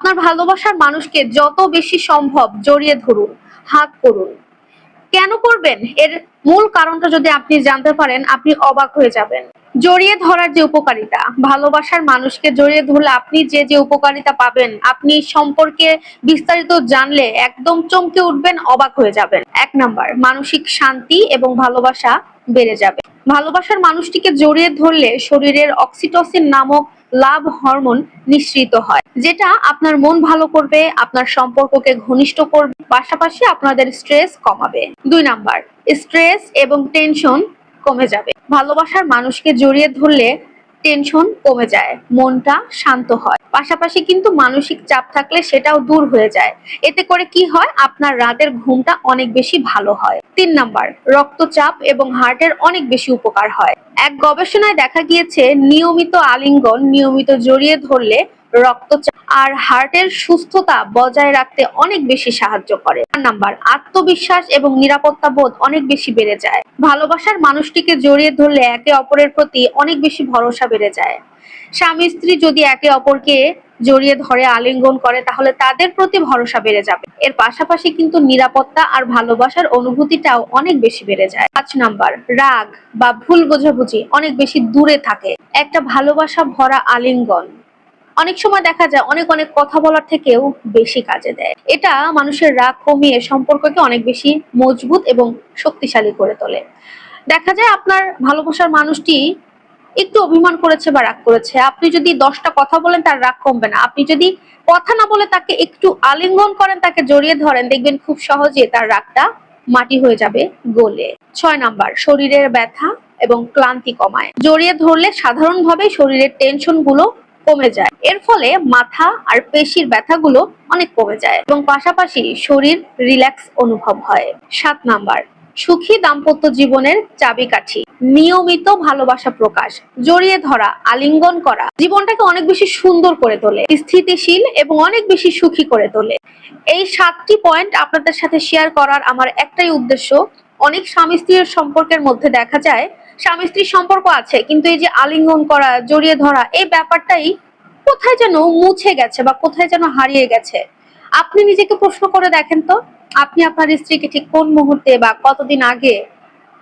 আপনার ভালোবাসার মানুষকে যত বেশি সম্ভব জড়িয়ে ধরুন, হাত করুন। কেন করবেন? এর মূল কারণটা যদি আপনি জানতে পারেন, আপনি অবাক হয়ে যাবেন। জড়িয়ে ধরার যে উপকারিতা, ভালোবাসার মানুষকে জড়িয়ে ধরলে আপনি যে যে উপকারিতা পাবেন, আপনি সম্পর্কে বিস্তারিত জানলে একদম চমকে উঠবেন, অবাক হয়ে যাবেন। এক নাম্বার, মানসিক শান্তি এবং ভালোবাসা বেড়ে যাবে। ভালোবাসার মানুষটিকে জড়িয়ে ধরলে শরীরের অক্সিটোসিন নামক লাভ হরমোন নিঃসৃত হয়, যেটা আপনার মন ভালো করবে, আপনার সম্পর্ককে ঘনিষ্ঠ করবে, পাশাপাশি আপনাদের স্ট্রেস কমাবে। দুই নাম্বার স্ট্রেস এবং টেনশন কমে যাবে। ভালোবাসার মানুষকে জড়িয়ে ধরলে টেনশন কমে যায়, মনটা শান্ত হয়। পাশাপাশি কিন্তু মানসিক চাপ থাকলে সেটাও দূর হয়ে যায়। এতে করে কি হয়? আপনার রাতের ঘুমটা অনেক বেশি ভালো হয়। তিন নাম্বার, রক্তচাপ এবং হার্টের অনেক বেশি উপকার হয়। এক গবেষণায় দেখা গিয়েছে, নিয়মিত আলিঙ্গন নিয়মিত জড়িয়ে ধরলে রক্তচাপ আর হার্টের সুস্থতা বজায় রাখতে অনেক বেশি সাহায্য করে। নাম্বার, আত্মবিশ্বাস এবং নিরাপত্তা বোধ অনেক বেশি বেড়ে যায়। ভালোবাসার মানুষটিকে জড়িয়ে ধরলে একে অপরের প্রতি অনেক বেশি ভরসা বেড়ে যায়। স্বামী, স্ত্রী যদি একে অপরকে জড়িয়ে ধরে আলিঙ্গন করে, তাহলে তাদের প্রতি ভরসা বেড়ে যাবে। এর পাশাপাশি কিন্তু নিরাপত্তা আর ভালোবাসার অনুভূতিটাও অনেক বেশি বেড়ে যায়। পাঁচ নাম্বার, রাগ বা ভুল বোঝাবুঝি অনেক বেশি দূরে থাকে। একটা ভালোবাসা ভরা আলিঙ্গন অনেক সময় দেখা যায় অনেক অনেক কথা বলার থেকেও বেশি কাজে দেয়। এটা মানুষের রাগ কমিয়ে সম্পর্ককে অনেক বেশি মজবুত এবং শক্তিশালী করে তোলে। দেখা যায় আপনার ভালোবাসার মানুষটি একটু অভিমান করেছে বা রাগ করেছে। আপনি যদি দশটা কথা বলেন তার রাগ কমবে না। আপনি যদি কথা না বলে তাকে একটু আলিঙ্গন করেন, তাকে জড়িয়ে ধরেন, দেখবেন খুব সহজে তার রাগটা মাটি হয়ে যাবে গোলে। ছয় নাম্বার, শরীরের ব্যথা এবং ক্লান্তি কমায়। জড়িয়ে ধরলে সাধারণভাবে শরীরের টেনশনগুলো কমে যায়। এর ফলে মাথা আর পেশির ব্যথাগুলো অনেক কমে যায় এবং পাশাপাশি শরীর রিল্যাক্স অনুভব হয়। সাত নাম্বার, সুখী দাম্পত্য জীবনের চাবিকাঠি। নিয়মিত ভালোবাসা প্রকাশ, জড়িয়ে ধরা, আলিঙ্গন করা। জীবনটাকে অনেক বেশি সুন্দর করে তোলে, স্থিতিশীল এবং অনেক বেশি সুখী করে তোলে। এই সাতটি পয়েন্ট আপনাদের সাথে শেয়ার করার আমার একটাই উদ্দেশ্য অনেক স্বামী স্ত্রীর সম্পর্কের মধ্যে দেখা যায়, স্বামী স্ত্রীর সম্পর্ক আছে, কিন্তু এই যে আলিঙ্গন করা, জড়িয়ে ধরা, এই ব্যাপারটাই কোথায় যেন মুছে গেছে বা কোথায় যেন হারিয়ে গেছে? আপনি নিজেকে প্রশ্ন করে দেখেন তো, আপনি আপনার স্ত্রীকে ঠিক কোন মুহূর্তে বা কতদিন আগে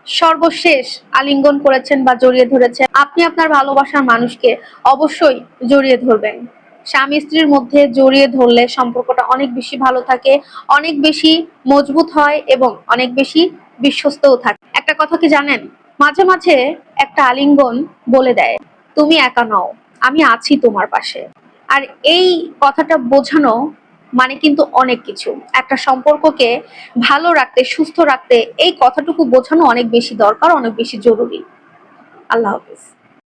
সর্বশেষ আলিঙ্গন করেছেন বা জড়িয়ে ধরেছেন? আপনি আপনার ভালোবাসার মানুষকে অবশ্যই জড়িয়ে ধরবেন। স্বামী স্ত্রীর মধ্যে জড়িয়ে ধরলে সম্পর্কটা অনেক বেশি ভালো থাকে, অনেক বেশি মজবুত হয় এবং অনেক বেশি বিশ্বস্তও থাকে। একটা কথা কি জানেন? মাঝে মাঝে একটা আলিঙ্গন বলে দেয়, তুমি একা নও, আমি আছি তোমার পাশে। আর এই কথাটা বোঝানো মানে কিন্তু অনেক কিছু। একটা সম্পর্ককে ভালো রাখতে, সুস্থ রাখতে এই কথাটুকু বোঝানো অনেক বেশি দরকার, অনেক বেশি জরুরি। আল্লাহ হাফিজ।